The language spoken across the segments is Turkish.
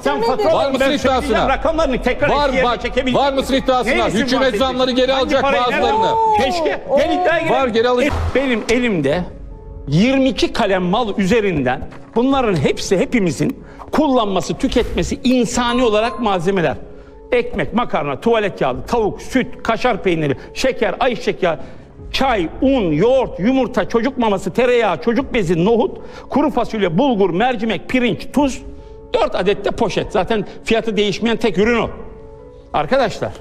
Sen Var mısın iddiasına? Rakamlarını tekrar var, bak, çekebilirsin. Var mısın iddiasına? Hükümet zamları geri Hangi alacak bazılarını. Keşke. Gel iddiaya girelim. Var geri alacak. E, benim elimde 22 kalem mal üzerinden bunların hepsi hepimizin kullanması, tüketmesi insani olarak malzemeler. Ekmek, makarna, tuvalet kağıdı, tavuk, süt, kaşar peyniri, şeker, ayçiçek yağı, çay, un, yoğurt, yumurta, çocuk maması, tereyağı, çocuk bezi, nohut, kuru fasulye, bulgur, mercimek, pirinç, tuz, 4 adet de poşet. Zaten fiyatı değişmeyen tek ürün o. Arkadaşlar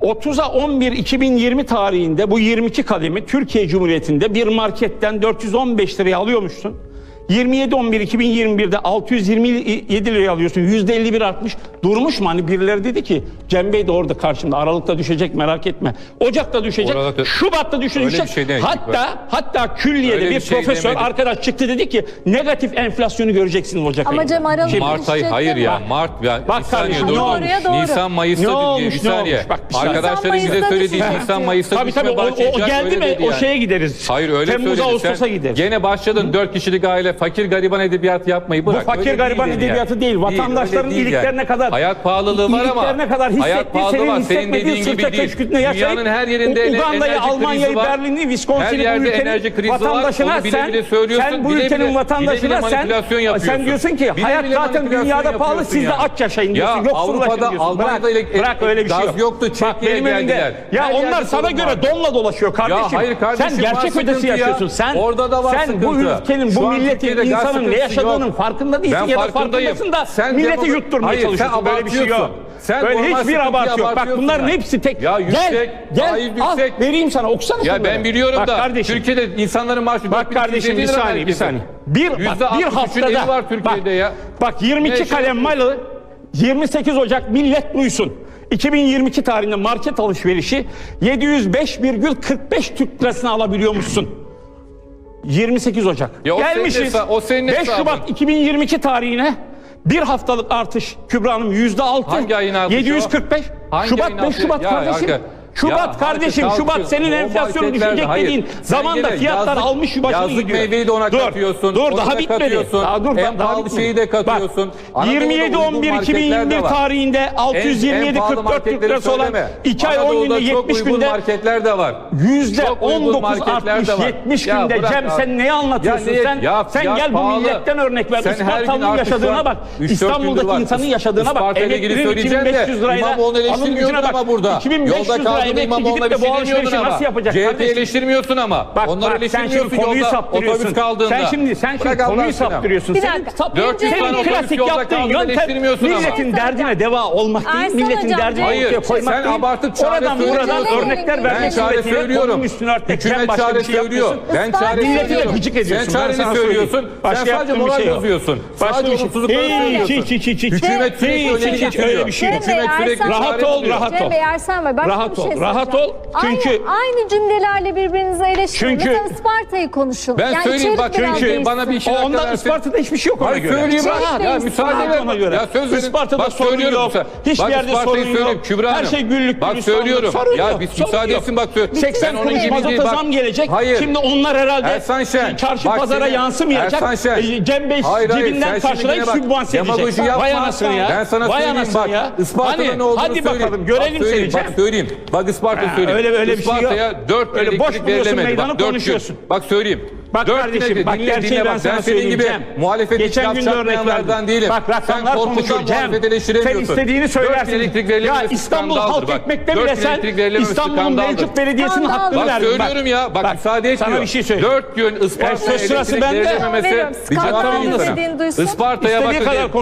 30'a 11 2020 tarihinde bu 22 kademi Türkiye Cumhuriyeti'nde bir marketten 415 liraya alıyormuşsun. 27-11-2021'de 627 liraya alıyorsun. %51 artmış. Durmuş mu? Hani birileri dedi ki Cem Bey de orada karşımda. Aralıkta düşecek merak etme. Ocak'ta düşecek. Orada, Şubat'ta düşecek. Şey hatta bak. hatta külliyede öyle bir, bir şey profesör demedik. arkadaş çıktı dedi ki negatif enflasyonu göreceksin Ocak Ama ayında. Cem Aralık Mart ayı şey hayır ya. Mart ya. Bak, bir saniye dur. Nisan Mayıs'ta ne olmuş, bir saniye. Olmuş, bak, şey- Arkadaşların bize söylediği Nisan Mayıs'ta tabii, tabii, o, o geldi mi o şeye gideriz. Hayır öyle Temmuz'a Ağustos'a gideriz. Gene başladın 4 kişilik aile fakir gariban edebiyatı yapmayı bırak. Bu fakir gariban değil edebiyatı yani. değil. Vatandaşların değil, değil iliklerine yani. kadar. Hayat pahalılığı var ama. İliklerine kadar hayat pahalılığı senin var. Senin dediğin gibi değil. Dünyanın her yerinde Uganda'yı, Almanya'yı, Berlin'i, Wisconsin'i bu ülkenin enerji krizi vatandaşına var. Bile sen, bile söylüyorsun. sen bu ülkenin bile, vatandaşına sen, sen diyorsun ki hayat zaten dünyada pahalı siz de aç yaşayın diyorsun. Ya, Avrupa'da, Almanya'da bırak, bırak öyle bir şey yok. yoktu Çekki'ye geldiler. Ya onlar sana göre donla dolaşıyor kardeşim. Sen gerçek ötesi yaşıyorsun. Sen bu ülkenin bu millet Türkiye'de insanın ne yaşadığının yok. farkında değilsin ben ya da farkındasın sen milleti yutturmaya Hayır, çalışıyorsun. Böyle bir şey yok. Sen Böyle hiçbir abart yok. Bak bunların yani. hepsi tek. Ya yüksek, gel, gel, faiz yüksek. Al, vereyim sana okusana. Ya ben biliyorum bak da kardeşim, Türkiye'de insanların maaşı Bak kardeşim bir saniye bir saniye. Bir, bak, bir haftada var Türkiye'de bak, ya. Bak 22 kalem malı 28 Ocak millet duysun. 2022 tarihinde market alışverişi 705,45 Türk lirasına alabiliyormuşsun. 28 Ocak. Ya o Gelmişiz senin hesa- o senin 5 hesabın. Şubat 2022 tarihine bir haftalık artış Kübra Hanım yüzde altı. Hangi ayın artışı 745. Hangi Şubat 5? Şubat Ya kardeşim. arkadaş, Şubat ya, kardeşim Şubat senin enflasyonu düşecek hayır. dediğin zaman da fiyatlar yazlık, almış şu başını yazlık gidiyor. meyveyi de ona dur, katıyorsun. Dur daha bitmedi. Daha dur en daha şeyi de katıyorsun. 27 11 2021 tarihinde 627 44 Türk lirası olan 2 ay 10 günde 70 günde marketler de var. Yüzde 19 artmış 70 günde Cem sen neyi anlatıyorsun sen? Sen gel bu milletten örnek ver. İspartalı'nın yaşadığına bak. İstanbul'daki insanın yaşadığına bak. Elektriğin 2500 lirayla alım gücüne bak. 2500 lirayla sahibi gidip de bu alışverişi nasıl yapacak CHP kardeşim? eleştirmiyorsun ama. Bak, Onları bak, sen şimdi eleştirmiyorsun yolda otobüs kaldığında. Sen şimdi sen şimdi Bırak konuyu aşkına. saptırıyorsun. Bir dakika. sap- 400 tane otobüs klasik yolda yaptığın kaldığında yöntem eleştirmiyorsun ama. milletin derdine deva olmak değil, Ersan milletin hocam, derdini Hayır, ortaya koymak sen abartıp çare Oradan söylüyorsun. örnekler Ben Ben vermek çare suretiyle söylüyorum. konunun üstüne örtmek Hükümet çare söylüyor. Ben çare değil. Milleti de söylüyorum. gıcık ediyorsun, Sen şey ben çareni sana söylüyorsun. Sen sadece moral şey bozuyorsun. Sadece bir şey. olumsuzlukları Hiç hiç söylüyorsun. hiç hiç hiç. Hükümet sürekli Hiç, şey öyle bir şey yok. Hükümet Cem sürekli Rahat ol, rahat ol. Cem Bey Ersan Bey başka bir şey ol, rahat ol. Çünkü aynı, aynı cümlelerle birbirinize eleştirin. Çünkü Mesela Isparta'yı konuşun. Ben yani söyleyeyim bak çünkü bana bir şey Ondan Isparta'da hiçbir şey yok ona Hayır, göre. Söyleyeyim şey rahat ya müsaade ver. Ona göre. Ya söz verin. Isparta'da bak, sorun yok. Hiçbir yerde sorun yok. Kübra Her şey güllük Bak söylüyorum. Ya biz müsaade etsin bak. 80 kuruş mazota zam gelecek. Şimdi onlar herhalde karşı pazara yansımayacak. E, Cem Bey cebinden karşılayıp sübvanse edecek. Vay anasını ya. Ben sana söyleyeyim bak. Isparta'da hani, ne olduğunu söyleyeyim. Hadi bakalım görelim seni. Bak söyleyeyim. Bak Bak Isparta söyleyeyim. Öyle öyle bir şey yok. 4 öyle boş buluyorsun meydanı bak, konuşuyorsun. Gün. Bak söyleyeyim. Bak dört kardeşim dinle, bak dinle, gerçeği dinle, ben sana ben senin gibi muhalefet Geçen gün de örnek verdim. Değilim. Bak rakamlar konuşuyor Cem. Sen istediğini söylersin. Ya İstanbul halk bak. ekmekte bile sen İstanbul'un mevcut belediyesinin hakkını verdin. Bak söylüyorum ya bak müsaade etmiyor. Sana bir şey söyleyeyim. 4 gün Isparta elektrik verilememesi. Isparta'ya bak.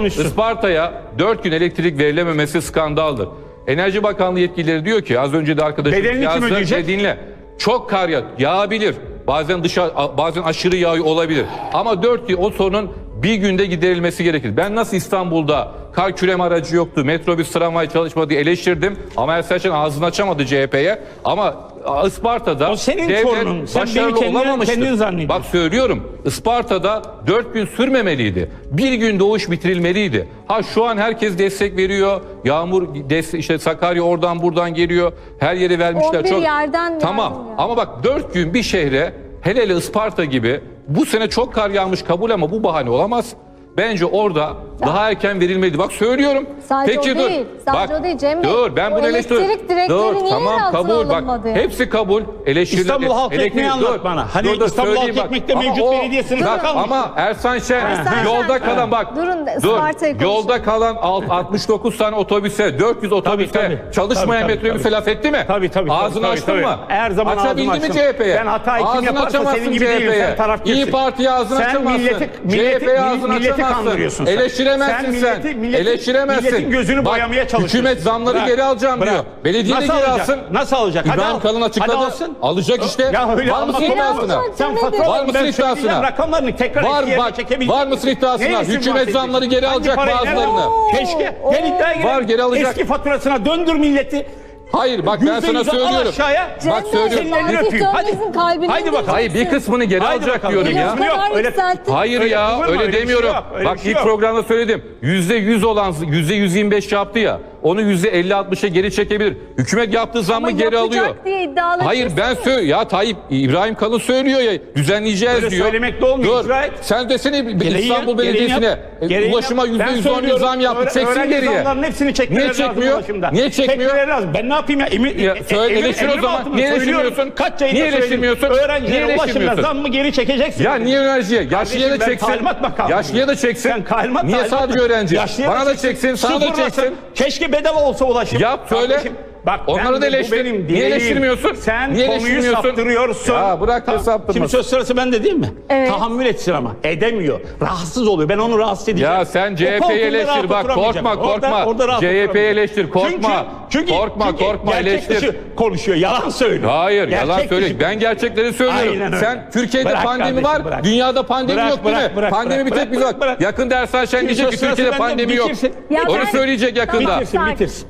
Isparta'ya 4 gün elektrik verilememesi skandaldır. Enerji Bakanlığı yetkilileri diyor ki az önce de arkadaşım Bedelini yazdı. kim ödeyecek? E, dinle. Çok kar yağ, yağabilir. Bazen dışa bazen aşırı yağ olabilir. Ama 4 yıl o sorunun bir günde giderilmesi gerekir. Ben nasıl İstanbul'da kar kürem aracı yoktu, metrobüs tramvay çalışmadı eleştirdim. Ama Erselçen ağzını açamadı CHP'ye. Ama Isparta'da o senin devlet torunun. Sen başarılı kendin. Kendin zannediyorsun. Bak söylüyorum Isparta'da 4 gün sürmemeliydi. Bir gün doğuş bitirilmeliydi. Ha şu an herkes destek veriyor. Yağmur des işte Sakarya oradan buradan geliyor. Her yeri vermişler. 11 çok... yerden Tamam vermiyor. ama bak 4 gün bir şehre hele hele Isparta gibi bu sene çok kar yağmış kabul ama bu bahane olamaz. Bence orada daha erken verilmeliydi. Bak söylüyorum. Sadece Peki o dur. değil, sadece Bak, o değil Cem Bey. Dur ben bunu eleştiriyorum. elektrik direkleri niye yer tamam altına kabul bak. alınmadı? Hepsi kabul. Eleştirilir. İstanbul Halk Elektrik- Ekmeği anlat dur, bana. Hani dur, dur, İstanbul söyleyeyim Halk bak. Ekmek'te Ama mevcut o- belediye sınıfı Bak, kalmış. Ama Ersan Şen Ersan yolda kalan bak. Durun, dur. Isparta'yı konuşalım. Yolda kalan alt- 69 tane otobüse, 400 otobüse tabii. çalışmayan Tabii, tabii, metrobüse tabii. laf etti mi? Tabii, tabii, Ağzını tabii, açtın tabii. mı? Her zaman Açabildi ağzımı mi açtım. CHP'ye? Ben hatayı kim Ağzını yaparsa senin açamazsın gibi değilim, CHP'ye. sen tarafçısın. İyi Parti'ye ağzını Sen açamazsın. milleti- milleti- CHP'ye ağzını milleti açamazsın. kandırıyorsun sen. Eleştiremezsin Sen sen. milleti- milleti- Eleştiremezsin. milletin gözünü Bak, boyamaya çalışıyorsun. Hükümet zamları Bırak, geri alacağım bırak. diyor. Belediye de Nasıl geri alacak? alsın. Nasıl alacak? Hadi İbrahim al. Kalın açıkladı. Hadi alsın. Alacak işte. Ya öyle Var mısın iddiasına? Sen faturalarını Var mısın iddiasına? Rakamlarını tekrar Var eski yerine çekebilirsin. Var mısın iddiasına? Hükümet zamları geri alacak bazılarını. Keşke. Gel iddiaya girelim. Var, geri alacak. Eski faturasına döndür milleti. Hayır bak ben sana söylüyorum. aşağıya. Bak söylüyorum. Senin elini öpeyim. Hadi. Kalbini Haydi bakalım. Hayır bir kısmını geri Haydi alacak bakalım. diyorum ya. yok. Öyle-. Hayır Öyle ya öyle öyle bir şey demiyorum. yok, öyle Bak şey ilk yok. programda söyledim. Yüzde yüz olan yüzde yüz yirmi beş yaptı ya. Onu yüzde elli altmışa geri çekebilir. Hükümet yaptığı zammı Ama geri alıyor. diye Hayır ben söyle ya Tayyip İbrahim Kalın söylüyor ya düzenleyeceğiz Öyle diyor. söylemek de olmuyor, Dur. et. Sen desene Gereği İstanbul yap, gereği Belediyesi'ne yap, e, gereği ulaşıma yap. yüzde Ben yüz on bir söylüyorum, zam yaptı. öğre- Çeksin öğrenci geriye. zamlarının hepsini çekmeleri Niye lazım çekmiyor? ulaşımda. Niye çekmiyor? Çekmeleri lazım. Ben ne yapayım ya? Emin, Ya e- söyle, emir- eleştir o zaman. Niye eleştirmiyorsun? Kaç yayında Niye söyledim. eleştirmiyorsun? Öğrencilere Niye ulaşımda eleştirmiyorsun? zammı geri çekeceksin. Ya niye öğrenciye? Yaşlıya da ben çeksin. talimat makamıyım. Yaşlıya da çeksin. Sen kalimat Niye talimat- sadece öğrenci? Yaşlıya Bana da çeksin, sana da Sıfırlasın. çeksin. Keşke bedava olsa ulaşım. Yap söyle. Kardeşim, Bak Onları da eleştir. benim Niye dileğim. eleştirmiyorsun? Sen Niye konuyu eleştirmiyorsun? saptırıyorsun. Ya bırak da saptırmasın. Şimdi söz sırası bende değil mi? Evet. Tahammül etsin ama. Edemiyor. Rahatsız oluyor. Ben onu rahatsız edeceğim. Ya sen CHP'yi eleştir bak korkma Orada- korkma. CHP'yi eleştir korkma. Çünkü, çünkü, korkma çünkü korkma gerçek eleştir. dışı konuşuyor. Yalan söylüyor. Hayır Gerçek yalan söyle. Ben gerçekleri söylüyorum. Aynen öyle. Sen Türkiye'de Bırak pandemi kardeşim, var. bırak. Dünyada pandemi Bırak, yok değil mi? bırak, pandemi bir bırak, tek biz var. Yakında Ersan Şen diyecek ki Türkiye'de pandemi yok. Onu söyleyecek yakında. Bitirsin, bitirsin.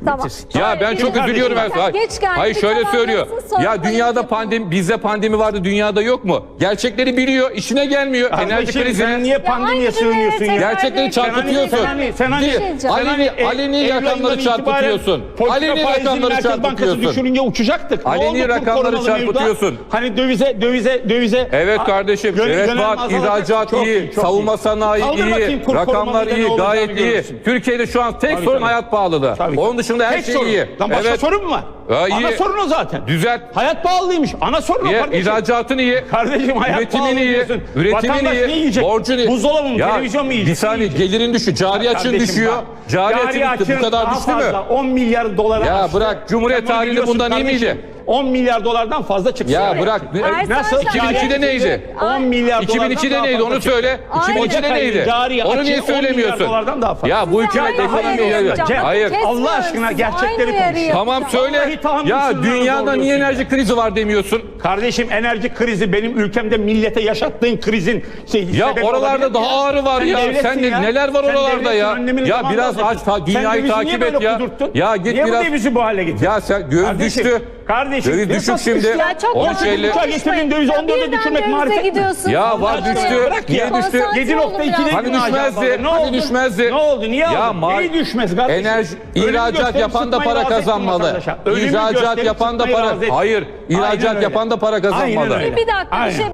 Ya ben çok Kardeşim, üzülüyorum Ersan. Geç geldi, Hayır şöyle söylüyor. Ya dünyada pandemi bizde pandemi vardı dünyada yok mu? Gerçekleri biliyor, işine gelmiyor. Enerji Kardeşim, krizi. sen niye pandemiye hangi sığınıyorsun ya? Gerçekleri Sen hani- çarpıtıyorsun. Sen hani, sen hani, Değil. sen Aleni- hani aleni Eylül rakamları itibaren çarpıtıyorsun. politika Aleni faizini rakamları Merkez Bankası çarpıtıyorsun. düşürünce uçacaktık. Ne Aleni oldu kur rakamları korumalı mevduat? çarpıtıyorsun. Hani dövize, dövize, dövize. Evet A- kardeşim. evet yönelme bak azalacak. Çok iyi, çok savunma iyi. sanayi Kaldır bakayım iyi, kur rakamlar korumalı iyi, ne olacağını gayet iyi. görürsün. Türkiye'de şu an tek Tabii, sorun tabii. hayat pahalılığı. Tabii. Onun dışında her Tek şey sorun. iyi. Lan başka evet. sorun mu var? Ya iyi. Ana sorun o zaten. Düzelt. Hayat pahalıymış. Ana sorun o kardeşim. ihracatın iyi. Kardeşim hayat Üretimin pahalı iyi. diyorsun. Üretimin Vatandaş iyi. ne yiyecek? Borcun iyi. Buzdolabı mı? Ya, Televizyon mu yiyecek? Bir saniye gelirin düşüyor. Cari açın Kardeşim düşüyor. bak, Cari açın açığın düştü. Bu kadar daha düştü mü? fazla, 10 milyar dolara Ya aştı. bırak, Cumhuriyet tarihinde bundan iyi miydi? 10 milyar dolardan fazla çıktı. Ya bırak. Nasıl? Şen- 2002'de neydi? 10 milyar dolardan 2002'de daha neydi onu söyle. Aynen. 2002'de neydi? Cari Onu niye 10 milyar söylemiyorsun? dolardan daha fazla. Ya bu hükümet Aynı ekonomiyi hayır Allah aşkına gerçekleri konuş. Tamam söyle. Vallahi tahammül Ya dünyada niye enerji krizi var demiyorsun? Kardeşim enerji krizi benim ülkemde millete yaşattığın krizin şey, Ya oralarda daha ya. ağrı var Sen ya. Sen ya. neler var Sen oralarda ya? Ya biraz aç, ta- dünyayı takip niye et ya. kudurttun? Ya git niye biraz- bu dövizi bu hale getirdin? Ya sen Kardeşim, düştü. Kardeşim. Döviz düşük şimdi. ya? Çok Onu yanlış söyle. Uçağa getirdin dövizi 14'e düşürmek marifet mi? Ya var düştü. Niye ya. düştü? Konsantre 7.2'de olun Hani düşmezdi? Ne oldu? düşmezdi? Ne oldu? Niye Ya ma- Neyi düşmez kardeşim? Enerji, ihracat yapan da para kazanmalı. İhracat yapan da para. Hayır, ihracat yapan da para kazanmalı. Bir dakika bir şey